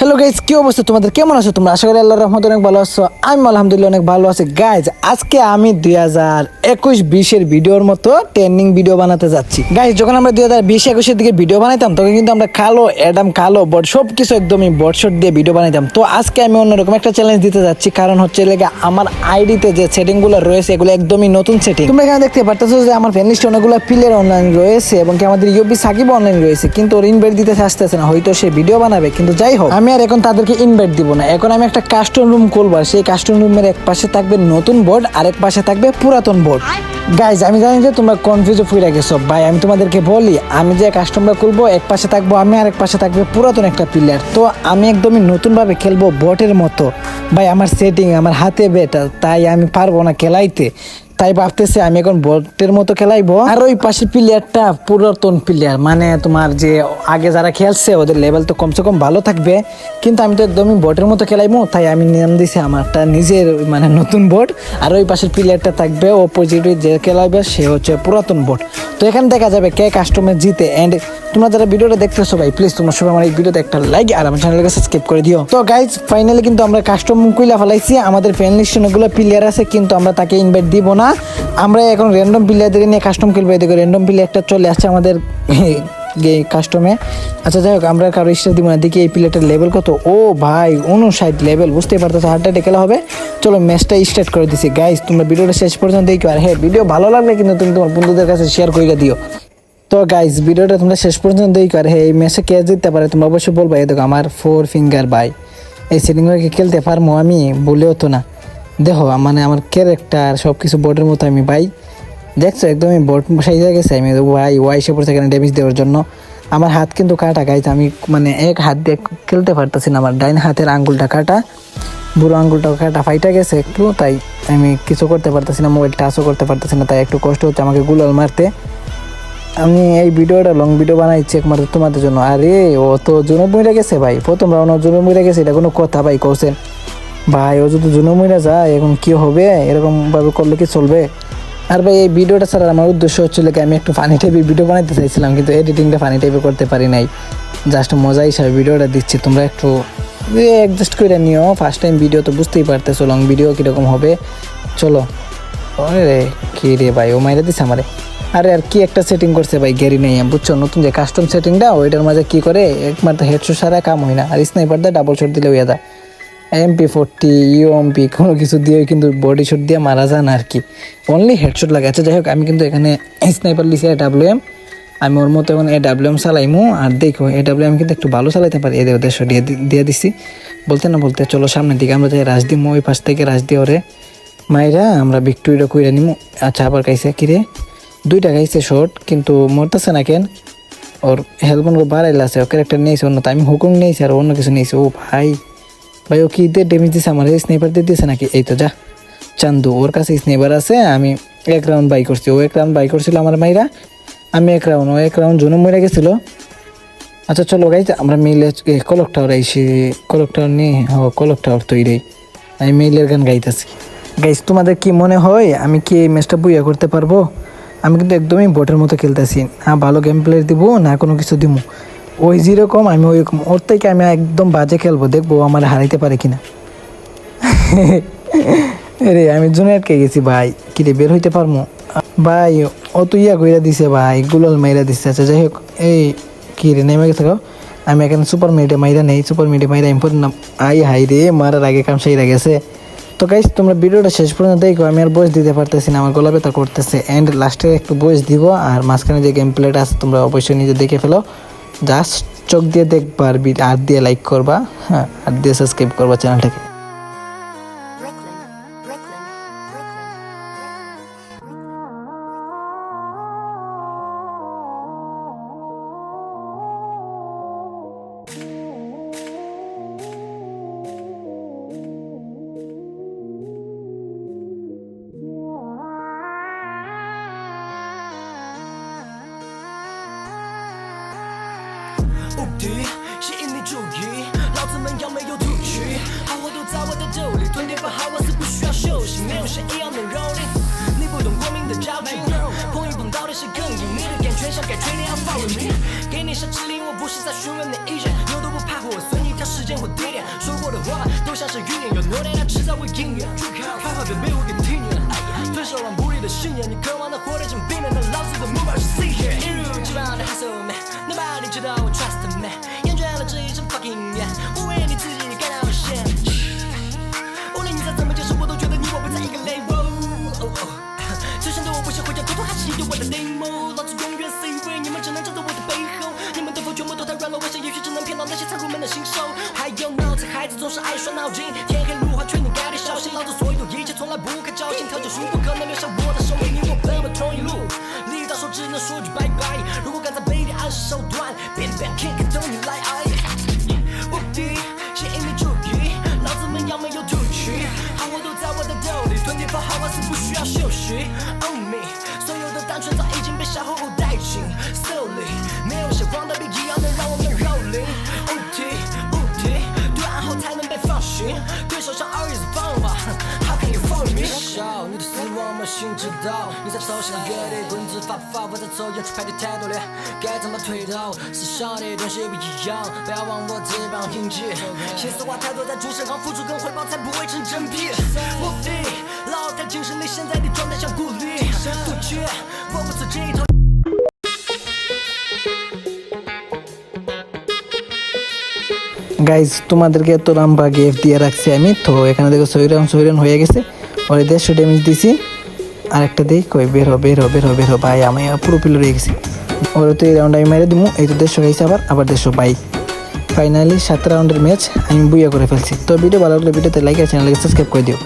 Hello guys কি অবস্থা তোমাদের? কেমন আছো তোমরা? আশা করি আল্লাহর রহমত অনেক ভালো আছো। আমি আলহামদুলিল্লাহ অনেক ভালো আছি। গাইজ আজকে আমি দুই হাজার একুশ বিশের ভিডিওর মতো ট্রেন্ডিং ভিডিও বানাতে যাচ্ছি। গাইজ যখন আমরা দুই হাজার বিশ একুশের দিকে ভিডিও বানাইতাম, তখন কিন্তু আমরা কালো অ্যাডাম কালো বট সব কিছু একদমই বটশট দিয়ে ভিডিও বানাইতাম। তো আজকে আমি অন্যরকম একটা চ্যালেঞ্জ দিতে যাচ্ছি। কারণ হচ্ছে লেগে আমার আইডিতে যে সেটিংগুলো রয়েছে, এগুলো একদমই নতুন সেটিং তোমরা এখানে দেখতে পারতেছো যে আমার ফ্রেন্ড অনেকগুলো প্লেয়ার অনলাইন রয়েছে, এবং কি আমাদের ইউবি সাকিব অনলাইন রয়েছে। কিন্তু ওর ইনভাইট দিতে আসতেছে না। হয়তো সে ভিডিও বানাবে, কিন্তু যাই হোক, আমি আর এখন তাদেরকে ইনভাইট দিব না। এখন আমি একটা কাস্টম রুম খুলবো সেই কাস্টম রুমের এক পাশে থাকবে নতুন বোর্ড আর এক পাশে থাকবে পুরাতন বোর্ড গাইজ আমি জানি যে তোমরা কনফিউজ হয়ে গেছো। ভাই, আমি তোমাদেরকে বলি, আমি যে কাস্টমটা খুলবো, এক পাশে থাকব আমি আর এক পাশে থাকবে পুরাতন একটা প্লেয়ার তো আমি একদমই নতুনভাবে খেলব বটের মতো। ভাই, আমার সেটিং আমার হাতে বেটা তাই আমি পারব না খেলাইতে। তাই ভাবতেছে আমি এখন বটের মতো খেলাইবো। আর ওই পাশে প্লেয়ারটা পুরাতন প্লেয়ার মানে তোমার যে আগে যারা খেলছে, ওদের লেভেল তো কমসে কম ভালো থাকবে। কিন্তু আমি তো একদমই বটের মতো খেলাইবো, তাই আমি নাম দিছি আমারটা নিজের মানে নতুন বোট। আর ওই পাশের প্লেয়ারটা থাকবে অপোজিটে যে খেলাইবে, সে হচ্ছে পুরাতন বোট। তো এখানে দেখা যাবে কে কাস্টমার জিতে এন্ড তোমরা যারা ভিডিওটা দেখতেছো ভাই প্লিজ তোমরা সবাই আমার এই ভিডিওতে একটা লাইক আর আমার চ্যানেলকে সাবস্ক্রাইব করে দিও। তো গাইজ ফাইনালি কিন্তু আমরা কাস্টম কুইলা ফেলাইছি। আমাদের ফ্রেন্ড লিস্টে অনেকগুলো প্লেয়ার আছে, কিন্তু আমরা তাকে ইনভাইট দিব না। আমরা এখন র্যান্ডম প্লেয়ারদের নিয়ে কাস্টম খেলব। এদিকে র্যান্ডম প্লেয়ারটা চলে আসছে আমাদের কাস্টমে আচ্ছা যাই হোক, আমরা কারও স্টার দিব না। দেখি এই প্লেয়ারটার লেভেল কত। ও ভাই উনষাট লেভেল বুঝতেই পারতেছো হার্টটা খেলা হবে। চলো ম্যাচটা স্টার্ট করে দিছি। গাইজ তোমরা ভিডিওটা শেষ পর্যন্ত দেখো। আর হ্যাঁ ভিডিও ভালো লাগলে কিন্তু তুমি তোমার বন্ধুদের কাছে শেয়ার করে দিও। তো গাইজ ভিডিওটা তোমরা শেষ পর্যন্ত দেখো হ্যাঁ এই ম্যাচে কে জিততে পারে তোমরা অবশ্যই বলবা। এই দেখো, আমার ফোর ফিঙ্গার বাই এই সেটিং কি খেলতে পারব আমি বলেও তো না। দেখো মানে আমার ক্যারেক্টার সব কিছু বোর্ডের মতো আমি ভাই দেখছ, একদমই বোর্ড সাইজে গেছে আমি। ওয়াই ওয়াই সে পড়ছে এখানে ড্যামেজ দেওয়ার জন্য। আমার হাত কিন্তু কাটা গাইছে আমি মানে এক হাত দিয়ে খেলতে পারতেছি না। আমার ডাইন হাতের আঙ্গুলটা কাটা, বুড়ো আঙ্গুলটা কাটা, ফাইটা গেছে একটু, তাই আমি কিছু করতে পারতেছি না মোবাইল টাচও করতে পারতেছি না, তাই একটু কষ্ট হচ্ছে আমাকে গুলাল মারতে। আমি এই ভিডিওটা লং ভিডিও বানাইছি একমাত্র তোমাদের জন্য। আরে, ও তো জুনুব মরে গেছে ভাই। প্রথম রাউন্ড জুনুব মরে গেছে, এটা কোনো কথা ভাই কৌছেন ভাই, ও যদি জুনুব মরে যায়, এখন কি হবে? এরকম ভাবে করলে কি চলবে? আর ভাই, এই ভিডিওটা ছাড়া আমার উদ্দেশ্য হচ্ছিল কি, আমি একটু ফানি টাইপের ভিডিও বানাইতে চাইছিলাম, কিন্তু এডিটিংটা ফানি টাইপের করতে পারি নাই। জাস্ট মজা হিসাবে ভিডিওটা দিচ্ছি, তোমরা একটু অ্যাডজাস্ট করে নিও। ফার্স্ট টাইম ভিডিও তো বুঝতেই পারতেছো লং ভিডিও কীরকম হবে। চলো। রে, কি রে ভাই, ও মাইরে দিছে আমারে। আরে আর কি একটা সেটিং করছে ভাই গ্যারি নেই, বুঝছ? নতুন যে কাস্টম সেটিংটা ওইটার মাঝে কি করে? একমাত্র হেডশট সারা কাম হয় না। আর স্নাইপার দিয়ে ডাবল শট দিলে ওই দা এমপি ফোরটি ইউএমপি কোনো কিছু দিয়ে কিন্তু বডি শট দিয়ে মারা যান আর কি। অনলি হেডশট লাগে। আচ্ছা যাই হোক, আমি কিন্তু এখানে স্নাইপার লিখি ডাব্লিউ এম আমি ওর মতো এখন এ ডাব্লিউ এম চালাইমু। আর দেখো এ ডাব্লিউ এম কিন্তু একটু ভালো চালাইতে পারি। এদের দেড়শো দিয়ে দিয়ে দিছি। বলতে না বলতে, চলো সামনের দিকে। আমরা যাই রাজ দিমু, ওই পাশ থেকে রাজ দিয়ে ওরে। মাইরা আমরা ভিক্টোরিয়া কইরা নিমু। আচ্ছা আবার খাইছে কিরে? দুইটা গাইছে শর্ট কিন্তু মরতেছে না কেন? ওর হেলমেট বাড়াইলে আছে ও ক্যারেক্টার নিয়েছে, অন্য আমি হুকুম নিয়েছি আর অন্য কিছু নিয়েছি। ও ভাই ভাই, ও কি দিয়ে ড্যামেজ দিছে? আমার স্নাইপার দিয়ে দিয়েছে নাকি? এই তো যা। চান্দু, ওর কাছে স্নাইপার আছে, আমি এক রাউন্ড বাই করছি। ও এক রাউন্ড বাই করছিল আমার মাইরা, আমি এক রাউন্ড ও এক রাউন্ড জুনু মরে গেছিল। আচ্ছা চলো গাইজ আমরা মিলে কলক টাওয়ার আইসি কলক টাওয়ার নিয়ে হ কলক টাওয়ার তৈরি। আমি মিলের গান গাইতেছি। গাইজ তোমাদের কি মনে হয় আমি কি এই ম্যাচটা বইয়া করতে পারব? আমি কিন্তু একদমই বটের মতো খেলতেছি। না ভালো গেম প্লেয়ার দিব, না কোনো কিছু দিব ওই যেরকম আমি ওই রকম। ওর থেকে আমি একদম বাজে খেলব। দেখব আমার হারাইতে পারে কিনা। রে আমি জুনে আটকে গেছি ভাই। কি রে, বের হইতে পারব ভাই, ও তো ইয়া কইরা দিছে ভাই, গুলাল মাইরা দিছে। আচ্ছা যাই হোক, এই কি রে, নেমে গেছে গো? আমি এখানে সুপার মিটে মাইরা নেই। সুপার মিটে মাইরা নাম আই হাই রে, মারার আগে কাম সেই গেছে। তো গাইস তোমরা ভিডিওটা শেষ পর্যন্ত দেখো, আমি আর বয়স দিতে পারতেছি না, আমার গলা ব্যথা করতেছে। এন্ড লাস্টে একটু বয়স দিব, আর মাঝখানে যে গেম প্লেটা আছে, তোমরা অবশ্যই নিজে দেখে ফেলো। জাস্ট চোখ দিয়ে দেখবা আর হাত দিয়ে লাইক করবা হ্যাঁ আর দিয়ে সাবস্ক্রাইব করবা চ্যানেলটাকে 无敌，吸引你注意，老子们要没有赌局，好货都在我的兜里，吞点饭好，我是不需要休息，没有谁一样能蹂躏。你不懂国民的交集，碰一碰到底是更硬，你的感觉想改吹你要 follow me，给你下指令，我不是在询问你意见，有多不怕火，随你挑时间或地点，说过的话都像是预言，有诺言它迟早会应验，看好别被我给听见，遵守完不离的信念，你渴手。还有脑子，孩子总是爱耍脑筋，天黑路滑，劝你赶紧小心。老子所有一切从来不看侥幸，条件书不可能留下我的手印，你我奔波同一路，力到手只能说句拜拜。如果敢在背地暗示手段，便便 kick 型知道，你在走向月底，棍子发发，我在走演出排队太多了，该怎么推导？思想的东西不一样，不要忘我这帮印记。心思话太多，在主持行付出跟回报才不会成正比。无敌，老太精神力，现在的状态像孤立，不屈，我不走这一套。 গাইজ তোমাদেরকে তো রামবা গিফট দিয়ে রাখছি আমি তো এখানে দেখো সৈরাম সৈরান হয়ে গেছে ওরে দেড়শো ড্যামেজ দিছি আরেকটা দিই, কই, বের হো বের হো বের হো বের হো, ভাই, আমি পুরো পিলো রয়ে গেছি। ওর তো এই রাউন্ড আমি মেরে দিব এই তো দেড়শো হয়েছে আবার আবার দেড়শো বাই ফাইনালি সাত রাউন্ডের ম্যাচ আমি বুইয়া করে ফেলছি। তো ভিডিও ভালো লাগলে ভিডিওতে লাইক আর চ্যানেলকে সাবস্ক্রাইব করে দিও।